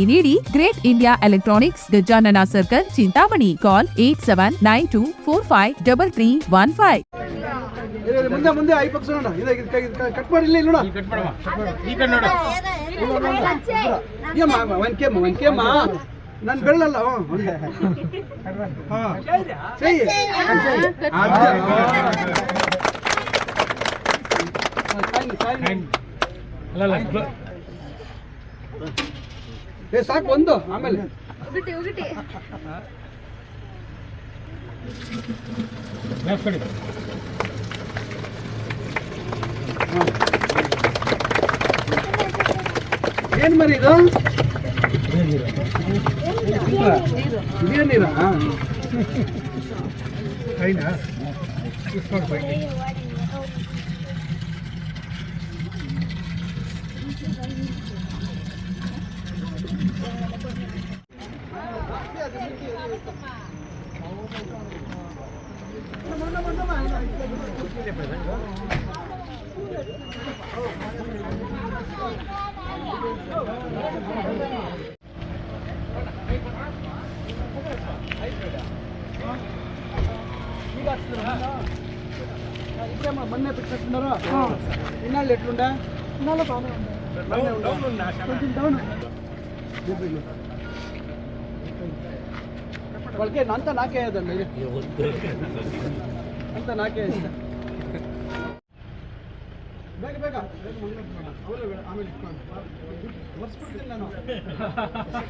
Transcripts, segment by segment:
ನೀಡಿ great India electronics Gajanana circle Chintamani call eight seven nine two four five double three one five ಇದೆ, ಇದೆ, ಮುಂದೆ ಮುಂದೆ I ಪಕ್ಷ ನೋಡ ಇದೆ ಇದು ಕೈ- ಇದು ಕಟ್ ಮಾಡಿ ಇಲ್ಲ ಇಲ್ಲಿ ನೋಡ ಏಮ್ಮ ಒನ್ಕೆಮ್ಮ ಒನ್ಕೆಮ್ಮ ನಾನು ಬೆಳ್ಳಲ್ಲ ಹ್ಞೂ ಹಾ ಸೈ ಏ ಸಾಕು ಒಂದು ಆಮೇಲೆ. ಏನ್ ಮರಿ ಇದು? ಇದೇ ನೀರ ఇప్పుడేమో మొన్నే పెట్టినట్టున్నారు ఇన్నాళ్ళు ఎట్లుండే కొంచెం డౌన్ వాళ్ళకి అంతా నాకే అయ్యేదండి అంతా నాకే ఇస్తా ಬೇಗ ಬೇಗ ಬೇಗ ಮನೆ ಬೇಡ ಅವರೇ ಬೇಡ ಆಮೇಲೆ ಇಟ್ಕೊಂಡು ಒರೆಸ್ಬಿಡ್ತೀನಿ ನಾನು ಮಾತಾಡಿ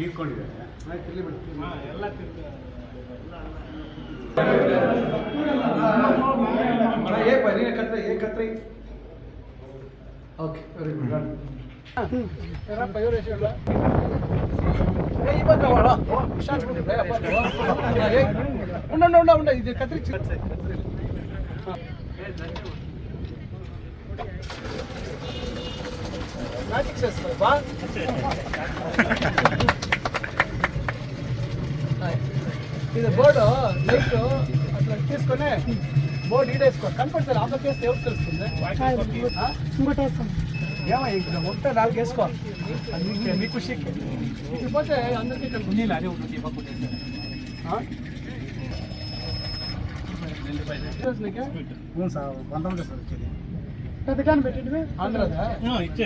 ಆಯ್ತು ಇಲ್ಲಿ ಬಿಡು ಎಲ್ಲ ಏ ಬರೀ ಕತ್ರೆ ಏ ಕತ್ರೆ ಓಕೆ ವೆರಿ ಗುಡ್ ರನ್ ರಪ್ಪ ಇವರು ಎಷ್ಟು ಏ ಈ ಬಂದ ವಾಡ ಶಾಟ್ ಬಿಡು ಬೇಗ ಏ ಉಂಡ ಉಂಡ ಉಂಡ ಇದು ಕತ್ರಿ మ్యాజిక్ చేస్తున్నారు బా ఇది బోర్డు లైట్ అట్లా తీసుకొని బోర్డు ఈడేసుకో. కనపడుతుంది ఆఫర్ చేస్తే ఎవరు తెలుస్తుంది? ఇంకోటి వేసుకోండి ఏమో ఇక్కడ ఒకటే నాలుగు వేసుకో మీ ఖుషికి పోతే అందరికీ ఇక్కడ గుంజీలు అదే ఉంటుంది పంతొమ్మిది సార్ వచ్చేది పెద్దకాన్ని పెట్టింది ఆంధ్రదా? ఇచ్చే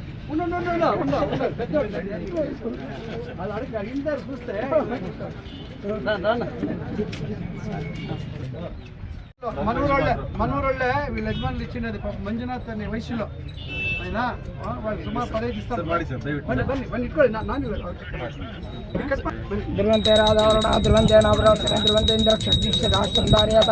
వాళ్ళు అడిగి మనూరోళ్ళే మనూరోళ్ళే వీళ్ళ యజమానులు ఇచ్చినది మంజునాథ్ అనే వయసులో అయినా వాళ్ళు రాధావరణ ధ్రువంతే నాభరాత్రి ధ్రువంతే రాష్ట్రం దార్యత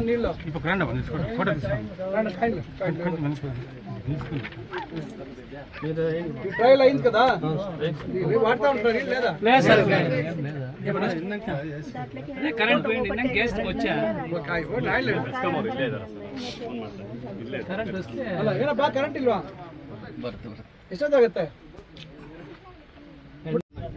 నీళ్ళు రండి, కాయలు, కాయలు. ఈ ట్రయల్ అయింది కదా ఇది వాడుతూ ఉంటారు ఇది లేదా ఒక ఆయి- ఒకటి ఆయిల్ లేదు. ಅಲ್ಲ ಏನಪ್ಪ ಕರೆಂಟ್ ಇಲ್ವಾ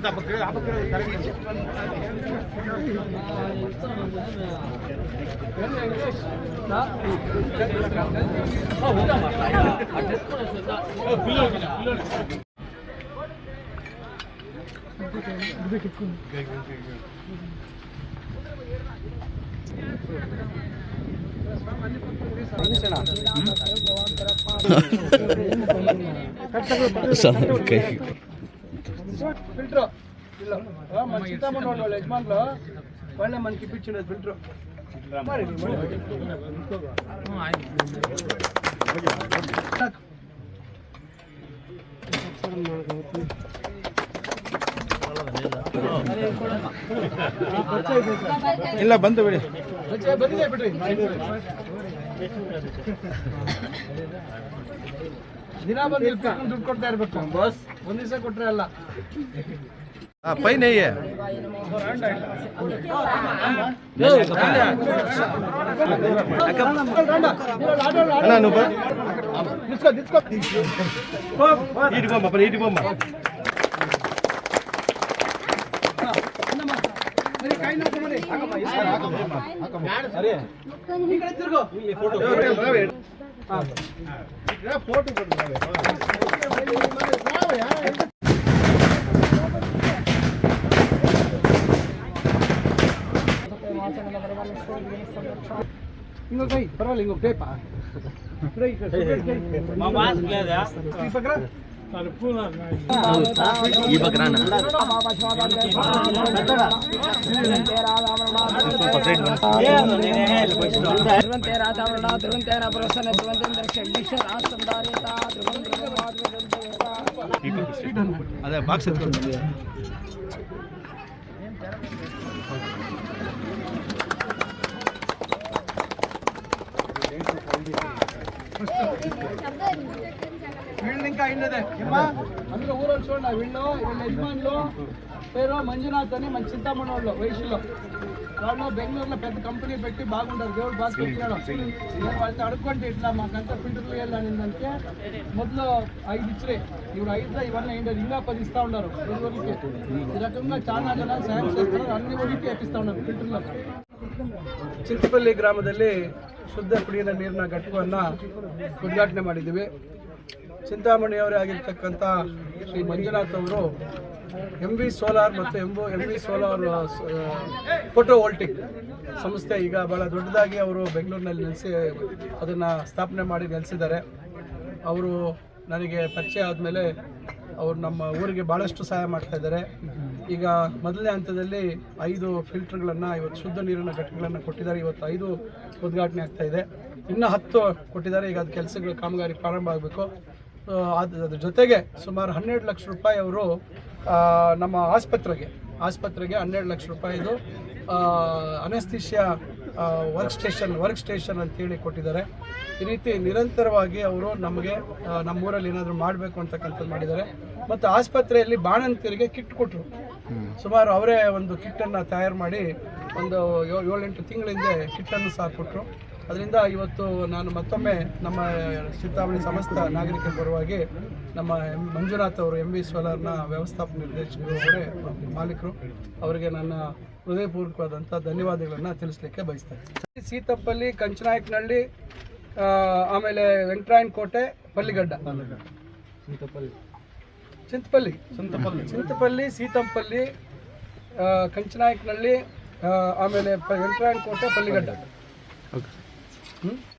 நமக்கு அபக்கிரம் தரவிச்சு கை ಇಲ್ಲ ಆ, మన సీతామణి వాళ్ళు వాళ్ళ యజమానులు వాళ్ళే మనకి ఇప్పించినది ఫిల్టర్ మరి ಇಲ್ಲ ಬಂತು ಬಿಡಿ ಬಂದಿದೆ ಬಿಡ್ರಿ ದಿನ ಬಂದು ಇಲ್ಲಿ ಕುತ್ಕೊಂಡು ದುಡ್ಡು ಕೊಡ್ತಾ ಇರ್ಬೇಕು. ಬಸ್ ಒಂದ್ ದಿವಸ ಕೊಟ್ರೆ ಅಲ್ಲ. ಹಾಂ ಪೈ ನಯ್ಯ. ಅಣ್ಣ ನೀವು போட்டு போட்டு இன்னொரு கை பரவாயில்ல இன்னொரு கைப்பா கை மாமா கேதா நீ பக்கற ಹಾ. ఇంకొక కై, పర్వాలేదు ఇంకొక టేపా ఇక్కడ ఇంకా అయినదే ఏమ్మా అందులో ఊరోళ్ళు చూడండి వీళ్ళు వీళ్ళ యజమానులు పేరు మంజునాథ్ అని మన చింతామణి వాళ్ళు వయసులో వాళ్ళు బెంగళూరులో పెద్ద కంపెనీ పెట్టి బాగుంటారు దేవుడు బాగా పెట్టినాడు నేను వాళ్ళతో అడుక్కుంటే ఇట్లా మాకంతా ఫిల్టర్లు వేయాలనిందంటే మొదలు ఐదు ఇచ్చిరే ఇప్పుడు ఐదు ఇవన్నీ ఏంటంటే ఇంకా పది ఇస్తా ఉన్నారు ఊరికి ఈ రకంగా చాలా జన సాయం చేస్తారు అన్ని ఊరికి ఎక్కిస్తా ఉన్నారు ఫిల్టర్లో ಚಿಂತಪಲ್ಲಿ ಗ್ರಾಮದಲ್ಲಿ ಶುದ್ಧ ಕುಡಿಯುವ ನೀರಿನ ಘಟಕವನ್ನು ಉದ್ಘಾಟನೆ ಮಾಡಿದ್ದೀವಿ ಚಿಂತಾಮಣಿಯವರೇ ಆಗಿರ್ತಕ್ಕಂಥ ಶ್ರೀ ಮಂಜುನಾಥ್ ಅವರು ಎಂ ವಿ ಸೋಲಾರ್ ಮತ್ತು ಎಂಬು M V solar photovoltaic ಸಂಸ್ಥೆ ಈಗ ಭಾಳ ದೊಡ್ಡದಾಗಿ ಅವರು ಬೆಂಗಳೂರಿನಲ್ಲಿ ನೆಲೆಸಿ ಅದನ್ನು ಸ್ಥಾಪನೆ ಮಾಡಿ ನೆಲೆಸಿದ್ದಾರೆ. ಅವರು ನನಗೆ ಪರಿಚಯ ಆದಮೇಲೆ ಅವರು ನಮ್ಮ ಊರಿಗೆ ಭಾಳಷ್ಟು ಸಹಾಯ ಮಾಡ್ತಾ ಇದ್ದಾರೆ. ಈಗ ಮೊದಲನೇ ಹಂತದಲ್ಲಿ ಐದು ಫಿಲ್ಟರ್ಗಳನ್ನು ಇವತ್ತು ಶುದ್ಧ ನೀರಿನ ಘಟಕಗಳನ್ನು ಕೊಟ್ಟಿದ್ದಾರೆ. ಇವತ್ತು ಐದು ಉದ್ಘಾಟನೆ ಆಗ್ತಾ ಇದೆ. ಇನ್ನು ಹತ್ತು ಕೊಟ್ಟಿದ್ದಾರೆ. ಈಗ ಅದು ಕೆಲಸಗಳು ಕಾಮಗಾರಿ ಪ್ರಾರಂಭ ಆಗಬೇಕು. ಅದ್ರ ಜೊತೆಗೆ ಸುಮಾರು ಹನ್ನೆರಡು ಲಕ್ಷ ರೂಪಾಯಿ ಅವರು ನಮ್ಮ ಆಸ್ಪತ್ರೆಗೆ ಆಸ್ಪತ್ರೆಗೆ ಹನ್ನೆರಡು ಲಕ್ಷ ರೂಪಾಯಿದು anaesthesia work station work station ಅಂತೇಳಿ ಕೊಟ್ಟಿದ್ದಾರೆ. ಈ ರೀತಿ ನಿರಂತರವಾಗಿ ಅವರು ನಮಗೆ ನಮ್ಮೂರಲ್ಲಿ ಏನಾದರೂ ಮಾಡಬೇಕು ಅಂತಕ್ಕಂಥದ್ದು ಮಾಡಿದ್ದಾರೆ. ಮತ್ತು ಆಸ್ಪತ್ರೆಯಲ್ಲಿ ಬಾಣಂತಿಯರಿಗೆ ಕಿಟ್ ಕೊಟ್ಟರು ಸುಮಾರು ಅವರೇ ಒಂದು ಕಿಟ್ಟನ್ನು ತಯಾರು ಮಾಡಿ ಒಂದು ಏಳು ಏಳೆಂಟು ತಿಂಗಳಿಂದ ಕಿಟ್ಟನ್ನು ಸಹ ಕೊಟ್ಟರು ಅದರಿಂದ ಇವತ್ತು ನಾನು ಮತ್ತೊಮ್ಮೆ ನಮ್ಮ ಚಿಂತಾಮಣಿ ಸಮಸ್ತ ನಾಗರಿಕರ ಪರವಾಗಿ ನಮ್ಮ ಎಂ ಮಂಜುನಾಥ್ ಅವರು ಎಂ ವಿ ಸೋಲಾರ್ನ ವ್ಯವಸ್ಥಾಪಕ ನಿರ್ದೇಶಕರು ಅವರೇ ಮಾಲೀಕರು ಅವರಿಗೆ ನನ್ನ ಹೃದಯಪೂರ್ವಕವಾದಂಥ ಧನ್ಯವಾದಗಳನ್ನು ತಿಳಿಸ್ಲಿಕ್ಕೆ ಬಯಸ್ತೇನೆ ಸೀತಪ್ಪಲ್ಲಿ ಕಂಚನಾಯಕನಹಳ್ಳಿ ಆಮೇಲೆ ವೆಂಕಟರಾಯನ ಕೋಟೆ ಪಲ್ಲಿಗಡ್ಡ ಚಿಂತಪಲ್ಲಿ. ಚಿಂತಪಲ್ಲಿ. ಚಿಂತಪಲ್ಲಿ ಸೀತಂಪಲ್ಲಿ ಕಂಚನಾಯಕನಹಳ್ಳಿ ಆಮೇಲೆ ವೆಂಕಟರಾಯನ ಕೋಟೆ ಪಲ್ಲಿಗಡ್ಡ. Hmm?